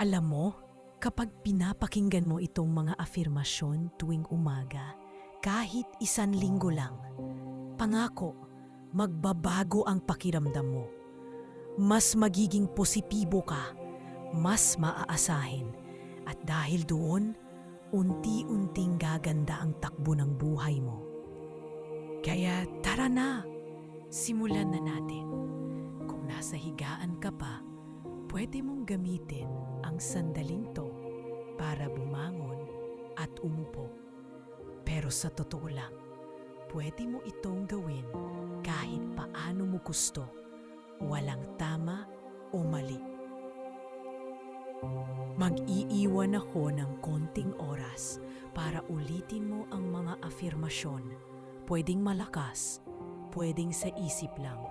Alam mo, kapag pinapakinggan mo itong mga afirmasyon tuwing umaga, kahit isang linggo lang, pangako, magbabago ang pakiramdam mo. Mas magiging positibo ka, mas maaasahin, at dahil doon, unti-unting gaganda ang takbo ng buhay mo. Kaya tara na, simulan na natin. Kung nasa higaan ka pa, pwede mong gamitin ang sandaling to para bumangon at umupo. Pero sa totoo lang, pwede mo itong gawin kahit paano mo gusto. Walang tama o mali. Mag-iiwan ako ng konting oras para ulitin mo ang mga afirmasyon. Pwedeng malakas, pwedeng sa isip lang.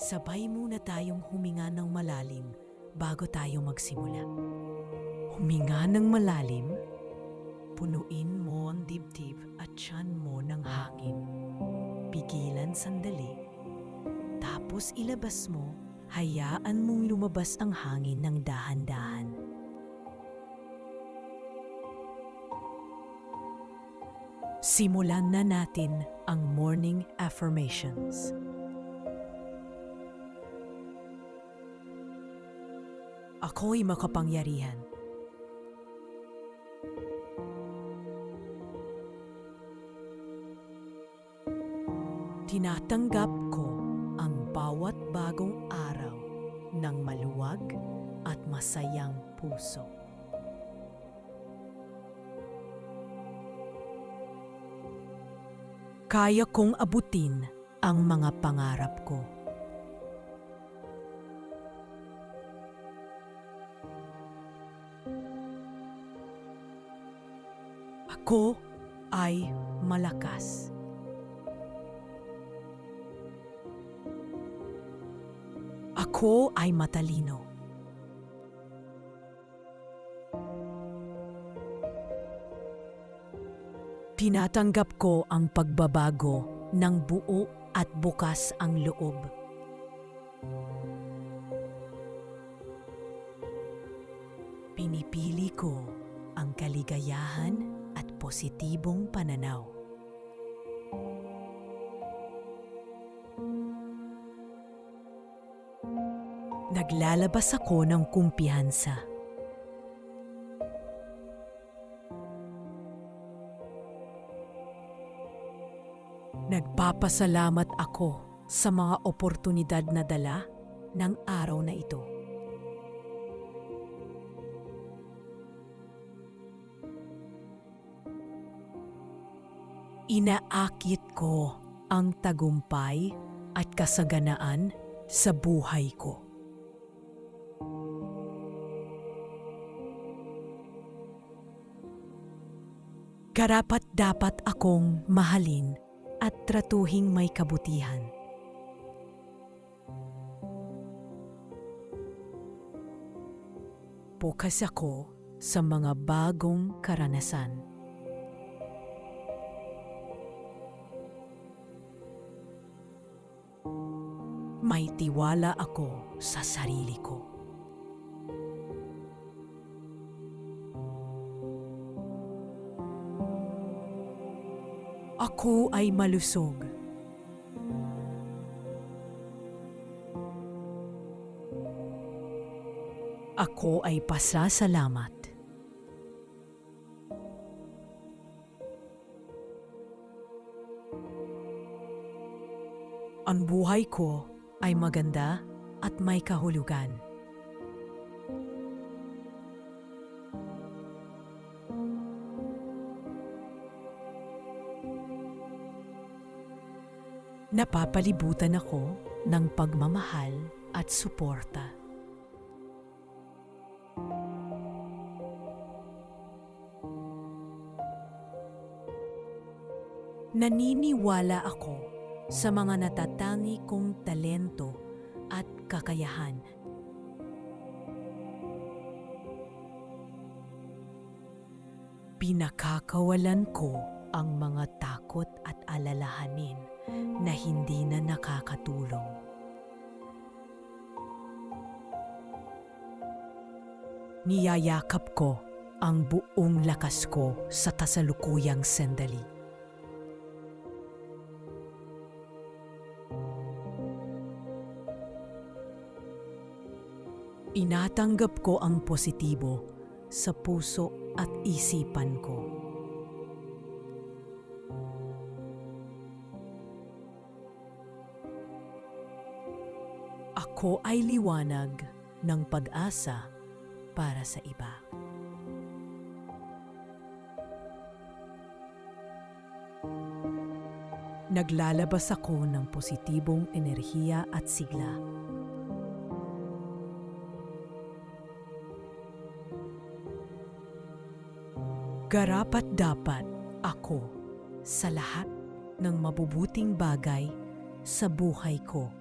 Sabay muna tayong huminga ng malalim bago tayo magsimula. Huminga ng malalim, punuin mo ang dibdib at tiyan mo ng hangin. Pigilan sandali, tapos ilabas mo, hayaan mong lumabas ang hangin ng dahan-dahan. Simulan na natin ang morning affirmations. Ako'y makapangyarihan. Tinatanggap ko ang bawat bagong araw ng maluwag at masayang puso. Kaya kong abutin ang mga pangarap ko. Ako ay malakas. Ako ay matalino. Tinatanggap ko ang pagbabago ng buo at bukas ang loob. Pinipili ko ang kaligayahan positibong pananaw. Naglalabas ako ng kumpiyansa. Nagpapasalamat ako sa mga oportunidad na dala ng araw na ito. Inaakit ko ang tagumpay at kasaganaan sa buhay ko. Karapat dapat akong mahalin at tratuhing may kabutihan. Bukas ako sa mga bagong karanasan. May tiwala ako sa sarili ko. Ako ay malusog. Ako ay pasasalamat. Ang buhay ko ay maganda at may kahulugan. Napapalibutan ako ng pagmamahal at suporta. Naniniwala ako sa mga natatangi kong talento at kakayahan. Pinakakawalan ko ang mga takot at alalahanin na hindi na nakakatulong. Niyayakap ko ang buong lakas ko sa tasalukuyang sandali. Inatanggap ko ang positibo sa puso at isipan ko. Ako ay liwanag ng pag-asa para sa iba. Naglalabas ako ng positibong enerhiya at sigla. Garapat dapat ako sa lahat ng mabubuting bagay sa buhay ko.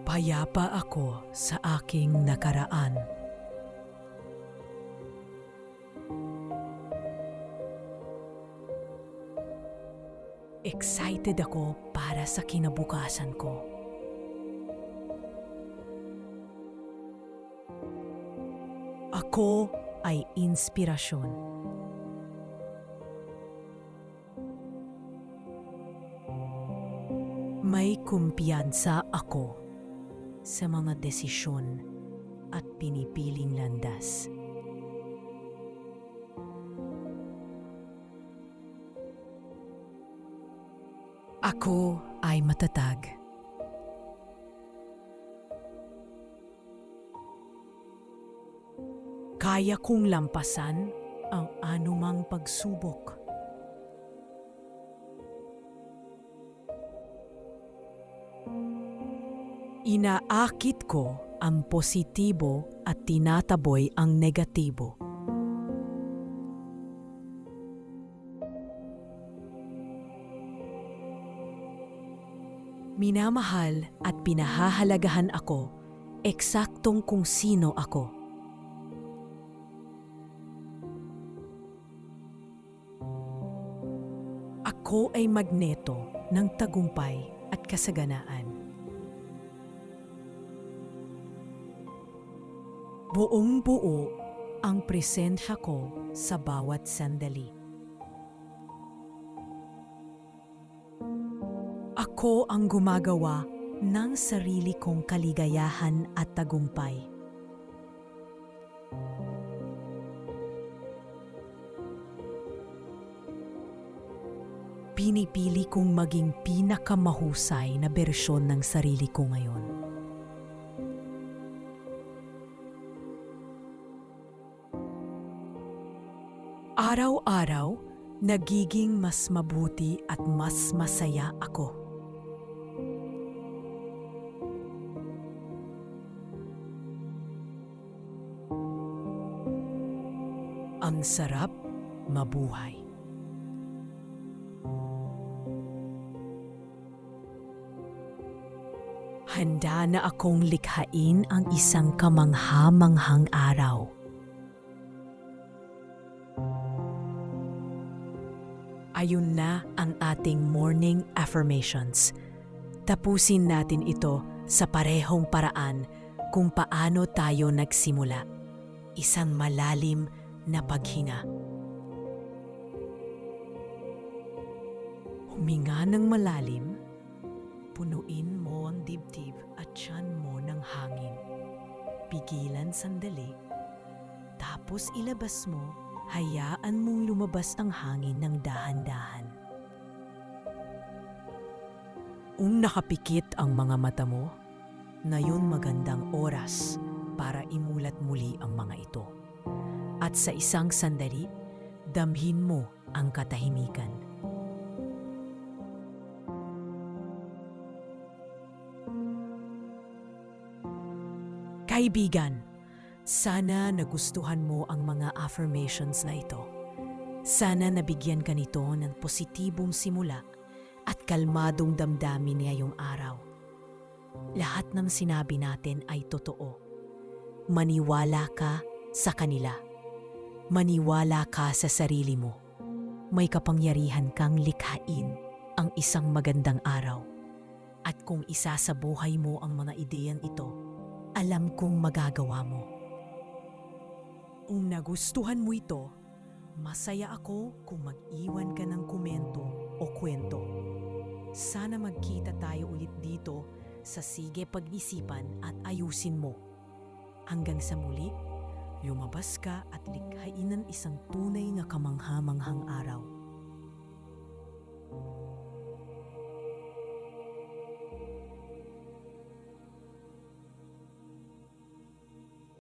Payapa ako sa aking nakaraan. Excited ako para sa kinabukasan ko. Ako ay inspirasyon. May kumpiyansa ako sa mga desisyon at pinipiling landas. Ako ay matatag. Kaya kong lampasan ang anumang pagsubok. Inaakit ko ang positibo at tinataboy ang negatibo. Minamahal at pinahahalagahan ako eksaktong kung sino ako. Ako ay magneto ng tagumpay at kasaganaan. Buong buo ang presensya ko sa bawat sandali. Ako ang gumagawa ng sarili kong kaligayahan at tagumpay. Pinipili kong maging pinakamahusay na bersyon ng sarili ko ngayon. Araw-araw, nagiging mas mabuti at mas masaya ako. Ang sarap mabuhay. Handa na akong likhain ang isang kamangha-manghang araw. Ayun na ang ating morning affirmations. Tapusin natin ito sa parehong paraan kung paano tayo nagsimula. Isang malalim na paghinga. Huminga ng malalim, tiyan mo ng hangin. Pigilan sandali, tapos ilabas mo, hayaan mong lumabas ang hangin ng dahan-dahan. Kung nakapikit ang mga mata mo, ngayon magandang oras para imulat muli ang mga ito. At sa isang sandali, damhin mo ang katahimikan. Kaibigan, sana nagustuhan mo ang mga affirmations na ito. Sana nabigyan ka nito ng positibong simula at kalmadong damdamin ngayong araw. Lahat ng sinabi natin ay totoo. Maniwala ka sa kanila. Maniwala ka sa sarili mo. May kapangyarihan kang likhain ang isang magandang araw. At kung isa sa buhay mo ang mga ideyang ito, alam kong magagawa mo. Kung nagustuhan mo ito, masaya ako kung mag-iwan ka ng komento o kwento. Sana magkita tayo ulit dito sa Sige Pag-isipan at Ayusin Mo. Hanggang sa muli, lumabas ka at likhain ng isang tunay na kamangha-manghang araw.